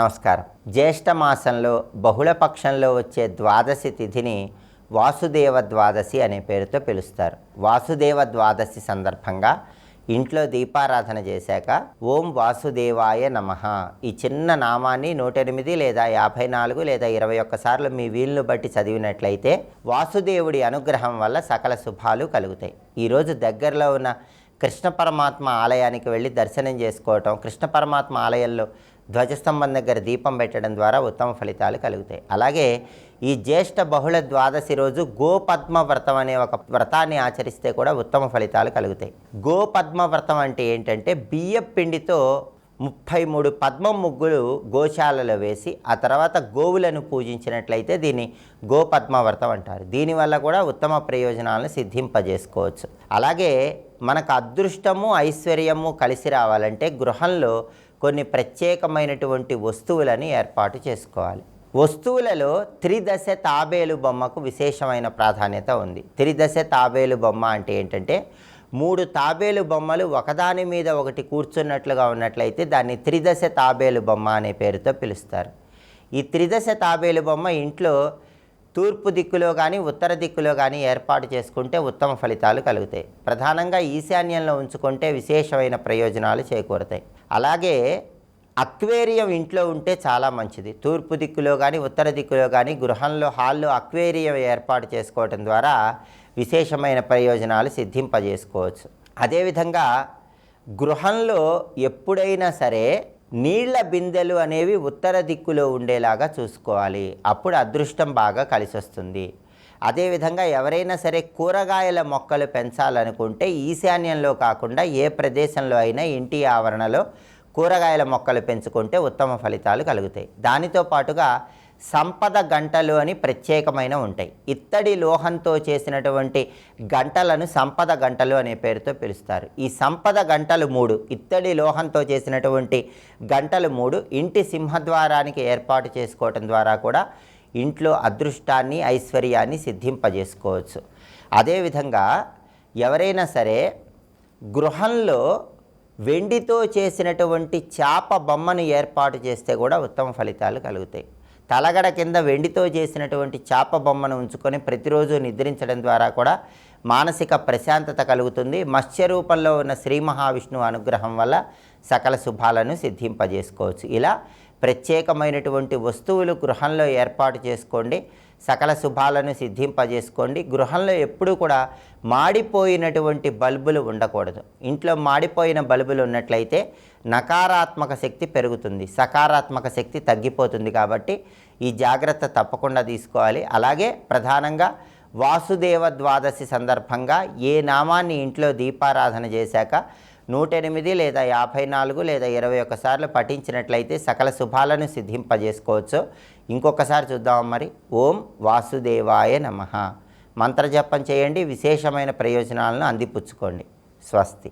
నమస్కారం. జ్యేష్ఠ మాసంలో బహుళపక్షంలో వచ్చే ద్వాదశి తిథిని వాసుదేవ ద్వాదశి అనే పేరుతో పిలుస్తారు. వాసుదేవ ద్వాదశి సందర్భంగా ఇంట్లో దీపారాధన చేశాక ఓం వాసుదేవాయ నమ. ఈ చిన్న నామాన్ని నూట ఎనిమిది లేదా యాభై నాలుగు లేదా ఇరవై ఒక్కసార్లు మీ వీలును బట్టి చదివినట్లయితే వాసుదేవుడి అనుగ్రహం వల్ల సకల శుభాలు కలుగుతాయి. ఈరోజు దగ్గరలో ఉన్న కృష్ణ పరమాత్మ ఆలయానికి వెళ్ళి దర్శనం చేసుకోవటం కృష్ణ పరమాత్మ ఆలయంలో ధ్వజస్తంభం దగ్గర దీపం పెట్టడం ద్వారా ఉత్తమ ఫలితాలు కలుగుతాయి. అలాగే ఈ జ్యేష్ఠ బహుళ ద్వాదశి రోజు గోపద్మ వ్రతం అనే ఒక వ్రతాన్ని ఆచరిస్తే కూడా ఉత్తమ ఫలితాలు కలుగుతాయి. గోపద్మ వ్రతం అంటే ఏంటంటే బియ్య పిండితో ముప్పై మూడు పద్మం ముగ్గులు గోశాలలో వేసి ఆ తర్వాత గోవులను పూజించినట్లయితే దీన్ని గోపద్మ వ్రతం అంటారు. దీనివల్ల కూడా ఉత్తమ ప్రయోజనాలను సిద్ధింపజేసుకోవచ్చు. అలాగే మనకు అదృష్టము ఐశ్వర్యము కలిసి రావాలంటే గృహంలో కొన్ని ప్రత్యేకమైనటువంటి వస్తువులని ఏర్పాటు చేసుకోవాలి. వస్తువులలో త్రిదశ తాబేలు బొమ్మకు విశేషమైన ప్రాధాన్యత ఉంది. త్రిదశ తాబేలు బొమ్మ అంటే ఏంటంటే మూడు తాబేలు బొమ్మలు ఒకదాని మీద ఒకటి కూర్చున్నట్లుగా ఉన్నట్లయితే దాన్ని త్రిదశ తాబేలు బొమ్మ అనే పేరుతో పిలుస్తారు. ఈ త్రిదశ తాబేలు బొమ్మ ఇంట్లో తూర్పు దిక్కులో కానీ ఉత్తర దిక్కులో కానీ ఏర్పాటు చేసుకుంటే ఉత్తమ ఫలితాలు కలుగుతాయి. ప్రధానంగా ఈశాన్యంలో ఉంచుకుంటే విశేషమైన ప్రయోజనాలు చేకూరుతాయి. అలాగే అక్వేరియం ఇంట్లో ఉంటే చాలా మంచిది. తూర్పు దిక్కులో కానీ ఉత్తర దిక్కులో కానీ గృహంలో హాల్లో అక్వేరియం ఏర్పాటు చేసుకోవటం ద్వారా విశేషమైన ప్రయోజనాలు సిద్ధింపజేసుకోవచ్చు. అదేవిధంగా గృహంలో ఎప్పుడైనా సరే నీళ్ళ బిందెలు అనేవి ఉత్తర దిక్కులో ఉండేలాగా చూసుకోవాలి. అప్పుడు అదృష్టం బాగా కలిసి వస్తుంది అదేవిధంగా ఎవరైనా సరే కూరగాయల మొక్కలు పెంచాలనుకుంటే ఈశాన్యంలో కాకుండా ఏ ప్రదేశంలో అయినా ఇంటి ఆవరణలో కూరగాయల మొక్కలు పెంచుకుంటే ఉత్తమ ఫలితాలు కలుగుతాయి. దానితో పాటుగా సంపద గంటలు అని ప్రత్యేకమైన ఉంటాయి. ఇత్తడి లోహంతో చేసినటువంటి గంటలను సంపద గంటలు అనే పేరుతో పిలుస్తారు. ఈ సంపద గంటలు మూడు ఇత్తడి లోహంతో చేసినటువంటి గంటలు మూడు ఇంటి సింహద్వారానికి ఏర్పాటు చేసుకోవటం ద్వారా కూడా ఇంట్లో అదృష్టాన్ని ఐశ్వర్యాన్ని సిద్ధింపజేసుకోవచ్చు. అదేవిధంగా ఎవరైనా సరే గృహంలో వెండితో చేసినటువంటి చాప బొమ్మను ఏర్పాటు చేస్తే కూడా ఉత్తమ ఫలితాలు కలుగుతాయి. తలగడ కింద వెండితో చేసినటువంటి చాప బొమ్మను ఉంచుకొని ప్రతిరోజు నిద్రించడం ద్వారా కూడా మానసిక ప్రశాంతత కలుగుతుంది. మత్స్య రూపంలో ఉన్న శ్రీ మహావిష్ణువు అనుగ్రహం వల్ల సకల శుభాలను సిద్ధింపజేసుకోవచ్చు. ఇలా ప్రత్యేకమైనటువంటి వస్తువులు గృహంలో ఏర్పాటు చేసుకోండి. సకల శుభాలను సిద్ధింపజేసుకోండి. గృహంలో ఎప్పుడూ కూడా మాడిపోయినటువంటి బల్బులు ఉండకూడదు. ఇంట్లో మాడిపోయిన బల్బులు ఉన్నట్లయితే నకారాత్మక శక్తి పెరుగుతుంది. సకారాత్మక శక్తి తగ్గిపోతుంది కాబట్టి ఈ జాగ్రత్త తప్పకుండా తీసుకోవాలి. అలాగే ప్రధానంగా వాసుదేవ ద్వాదశి సందర్భంగా ఏ నామాన్ని ఇంట్లో దీపారాధన చేశాక నూట ఎనిమిది లేదా యాభై నాలుగు లేదా ఇరవై ఒక్కసార్లు పఠించినట్లయితే సకల శుభాలను సిద్ధింపజేసుకోవచ్చు. ఇంకొకసారి చూద్దాం మరి. ఓం వాసుదేవాయ నమ. మంత్రజపం చేయండి. విశేషమైన ప్రయోజనాలను అందిపుచ్చుకోండి. స్వస్తి.